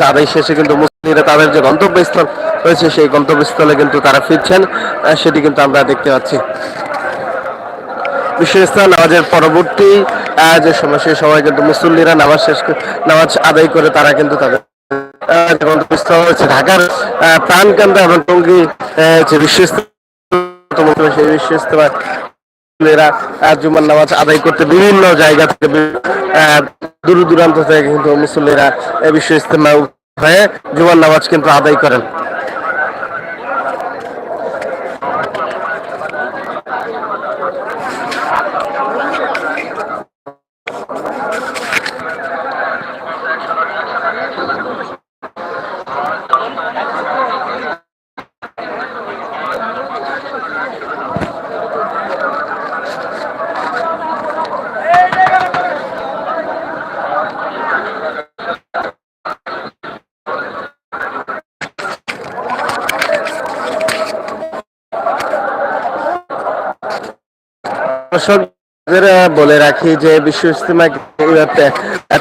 আদায় শেষে কিন্তু মুসলিমরা তাদের যে গন্তব্যস্থল রয়েছে সেই গন্তব্যস্থলে কিন্তু তারা ফিরছেন। সেটি কিন্তু আমরা দেখতে পাচ্ছি। বিশ্বস্থান নামাজের পরবর্তী যে সময় সেই সময় কিন্তু মুসল্লিরা নামাজ শেষ নামাজ আদায় করে তারা কিন্তু তাদের গন্তব্যস্থল হচ্ছে ঢাকার আহ, প্রাণকেন্দ্র এবং টঙ্গী যে সেই আহ, জুমার নামাজ আদায় করতে বিভিন্ন জায়গা থেকে দূর দূরান্ত থেকে কিন্তু মুসল্লিরা এ বিশ্ব ইস্তেমা হয়ে জুমার নামাজ কিন্তু আদায় করেন। দর্শকদের আহ, বলে রাখি যে বিশ্ব ইস্তেমা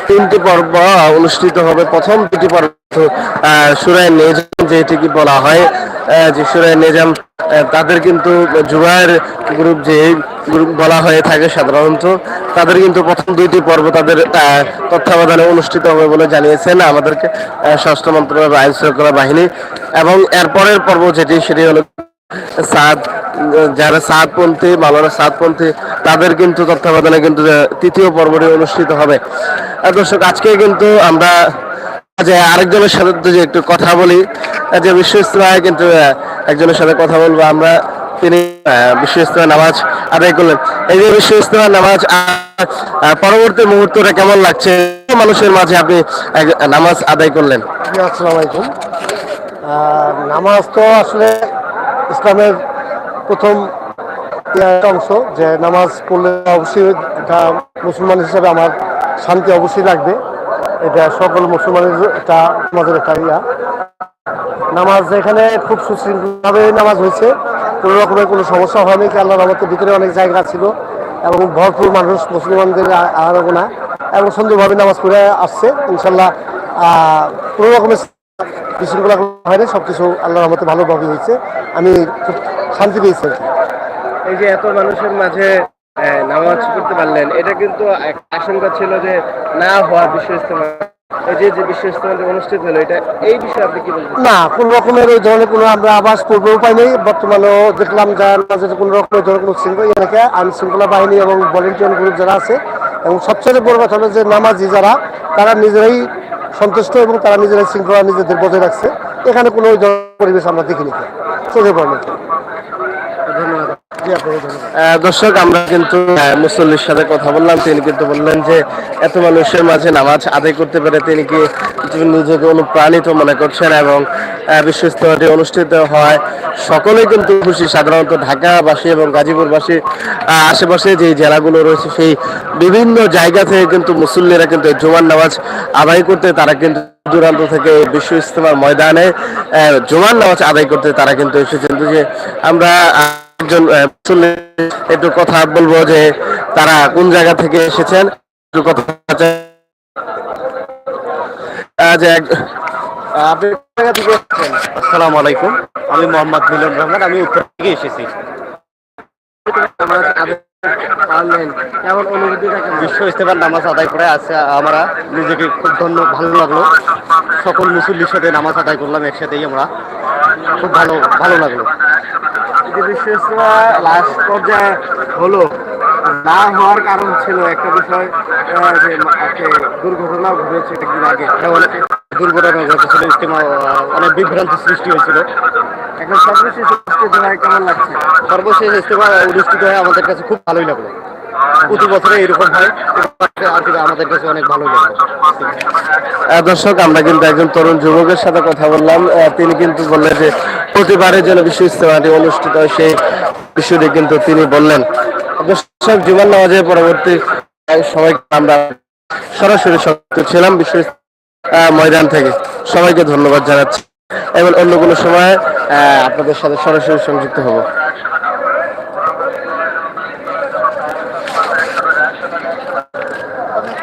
তিনটি পর্ব অনুষ্ঠিত হবে। প্রথম দুটি পর্ব সুরায় নেজাম যেটিকে বলা হয় যে সুরায় নেজাম তাদের কিন্তু জুয়ার গ্রুপ যে গ্রুপ বলা হয়ে থাকে সাধারণত তাদের কিন্তু প্রথম দুইটি পর্ব তাদের তত্ত্বাবধানে অনুষ্ঠিত হবে বলে জানিয়েছেন আমাদেরকে আহ, স্বরাষ্ট্র মন্ত্রণালয়ের আইন শৃঙ্খলা বাহিনী। এবং এরপরের পর্ব যেটি সেটি হলো সাদ যারা সাতপন্থী মালানা সাতপন্থী, তাদের কিন্তু তত্ত্বাবধানে কিন্তু তৃতীয় পর্বটি অনুষ্ঠিত হবে। দর্শক, আজকে কিন্তু আমরা যে আরেকজনের সাথে যদি একটু কথা বলি যে বিশ্ব ইস্তেমায় কিন্তু একজনের সাথে কথা বলব আমরা। তিনি বিশ্ব ইস্তেমা নামাজ আদায় করলেন। এই যে বিশ্ব ইস্তেমা নামাজ পরবর্তী মুহূর্তটা কেমন লাগছে? মানুষের মাঝে আপনি নামাজ আদায় করলেন। আসসালামু আলাইকুম। নামাজ তো আসলে ইসলামের প্রথম অংশ, যে নামাজ পড়লে অবশ্যই এটা মুসলমান হিসাবে আমার শান্তি অবশ্যই লাগবে। এটা সকল মুসলমানের একটা আমাদের একটা ইয়া। নামাজ এখানে খুব সুশৃঙ্খলভাবে নামাজ হয়েছে। কোনো রকমের কোনো সমস্যা হয়নি কি আল্লাহ রহমতের ভিতরে অনেক জায়গা ছিল এবং ভরপুর মানুষ মুসলমানদের আ- আনাগোনা এবং সুন্দরভাবে নামাজ পড়ে আসছে। ইনশাল্লাহ কোনো রকমের বিশৃঙ্খলা হয়নি সব কিছু আল্লাহ রহমতে ভালোভাবে হয়েছে। আমি শান্তি পেয়েছি। এই যে এত মানুষের মাঝে নামাজ করতে পারলেন এটা কিন্তু আশঙ্কা ছিল যে না হওয়া বিশ্ব ইস্তেমা যে যে বিশ্ব ইস্তেমাটি অনুষ্ঠিত হলো এটা এই বিষয়ে আপনি কি বলবেন? না কোন রকমের ওই ধরনের কোনো আমরা আবাস নেই। বর্তমানেও দেখলাম কোনো রকমের ধরনের কোনো শৃঙ্খলা এলাকা আইন বাহিনী এবং ভলেন্টিয়ার গ্রুপ যারা আছে এবং সবচেয়ে বড় কথা হলো যে নামাজি যারা তারা নিজেরাই সন্তুষ্ট এবং তারা নিজেরাই শৃঙ্খলা নিজেদের বজায় রাখছে। এখানে কোনো ওই ধরনের পরিবেশ আমরা দেখিনি। চোখে পড়ে ধন্যবাদ জি আপনাকে ধন্যবাদ আহ, দর্শক আমরা কিন্তু মুসল্লির সাথে কথা বললাম। তিনি কিন্তু বললেন যে এত মানুষের মাঝে নামাজ আদায় করতে পেরে তিনি কি নিজেকে অনুপ্রাণিত মনে করছেন এবং আহ, বিশ্ব ইস্তেমাটি অনুষ্ঠিত হয়। সকলেই কিন্তু খুশি। সাধারণত ঢাকাবাসী এবং গাজীপুরবাসী আশেপাশে যে জেলাগুলো রয়েছে সেই বিভিন্ন জায়গা থেকে কিন্তু মুসল্লিরা কিন্তু জুমার নামাজ আদায় করতে তারা কিন্তু দূরান্ত থেকে বিশ্ব ইস্তেমার ময়দানে জুমার নামাজ আদায় করতে তারা কিন্তু এসেছেন। যে আমরা একজন একটু কথা বলব যে তারা কোন জায়গা থেকে এসেছেন? একটু কথা আসসালামু আলাইকুম। আমি মোহাম্মদ মিলন রহমান, আমি উত্তর থেকে এসেছি। বিশ্ব ইস্তেফার নামাজ আদায় করে আছে, আমরা নিজেকে খুব ধন্য, ভালো লাগল। সকল মুসল্লির সাথে নামাজ আদায় করলাম, একসাথেই আমরা খুব ভালো ভালো লাগল। যে বিশ্ব লাস্ট পর্যায়ে হলো না হওয়ার কারণ ছিল একটা বিষয় যে দুর্ঘটনা ঘটেছে একদিন আগে। অনেক দুর্ঘটনা ঘটেছিল ইস্তেমা অনেক বিভ্রান্তি সৃষ্টি হয়েছিল। এখন সর্বশেষ হয় কেমন লাগছে? সর্বশেষ ইস্তেমা অনুষ্ঠিত হয়ে আমাদের কাছে খুব ভালোই লাগল। প্রতি বছরে এরকম হয়। আমাদের কাছে অনেক ভালোই লাগল আহ, দর্শক আমরা কিন্তু একজন তরুণ যুবকের সাথে কথা বললাম। তিনি কিন্তু বললেন যে প্রতিবারের জন্য বিশ্ব ইস্তেমাটি অনুষ্ঠিত হয়। সেই বিষয়টি কিন্তু তিনি বললেন। দর্শক জীবন নামাজের পরবর্তী সময় আমরা সরাসরি সংযুক্ত ছিলাম বিশ্ব ময়দান থেকে। সবাইকে ধন্যবাদ জানাচ্ছি। এবং অন্য কোনো সময় আপনাদের সাথে সরাসরি সংযুক্ত হব।